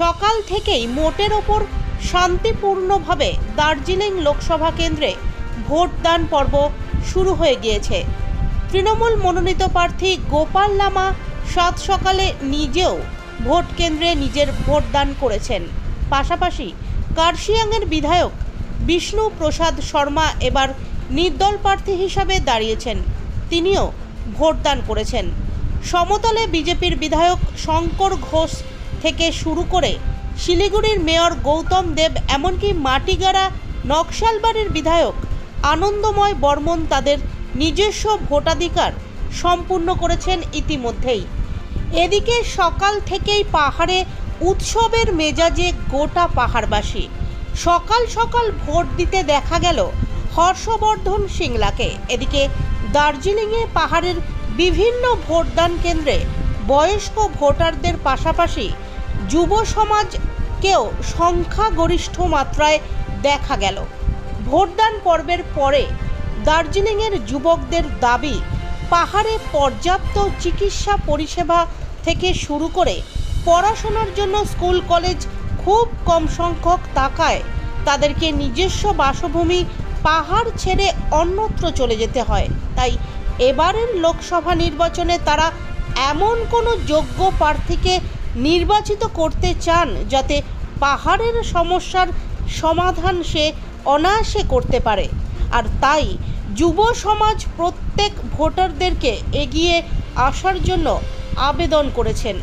সকাল থেকেই মোটের ওপর শান্তিপূর্ণভাবে দার্জিলিং লোকসভা কেন্দ্রে ভোটদান পর্ব শুরু হয়ে গিয়েছে। তৃণমূল মনোনীত প্রার্থী গোপাল লামা সাত সকালে নিজেও ভোট কেন্দ্রে নিজের ভোটদান করেছেন। পাশাপাশি কার্শিয়াংয়ের বিধায়ক বিষ্ণু প্রসাদ শর্মা এবার নির্দল প্রার্থী হিসাবে দাঁড়িয়েছেন। তিনিও ভোটদান করেছেন। সমতলে বিজেপির বিধায়ক শঙ্কর ঘোষ থেকে শুরু করে শিলিগুড়ির মেয়র গৌতম দেব, এমনকি মাটিগাড়া নকশালবাড়ির বিধায়ক আনন্দময় বর্মন তাদের নিজস্ব ভোটাধিকার সম্পূর্ণ করেছেন ইতিমধ্যেই। এদিকে সকাল থেকেই পাহাড়ে উৎসবের মেজাজে গোটা পাহাড়বাসী। সকাল সকাল ভোট দিতে দেখা গেল হর্ষবর্ধন সিংলাকে। এদিকে দার্জিলিংয়ে পাহাড়ের বিভিন্ন ভোটদান কেন্দ্রে বয়স্ক ভোটারদের পাশাপাশি যুব সমাজকেও সংখ্যাগরিষ্ঠ মাত্রায় দেখা গেল। ভোটদান পর্বের পরে দার্জিলিংয়ের যুবকদের দাবি, পাহাড়ে পর্যাপ্ত চিকিৎসা পরিষেবা থেকে শুরু করে পড়াশোনার জন্য স্কুল, কলেজ খুব কম সংখ্যক টাকায় তাদেরকে নিজস্ব বাসভূমি পাহাড় ছেড়ে অন্যত্র চলে যেতে হয়। তাই এবারের লোকসভা নির্বাচনে তারা এমন কোনো যোগ্য প্রার্থীকে নির্বাচিত করতে চান যাতে পাহাড়ের সমস্যার সমাধান সে অনায়াসে করতে পারে। আর তাই যুব সমাজ প্রত্যেক ভোটারদেরকে এগিয়ে আসার জন্য আবেদন করেছেন।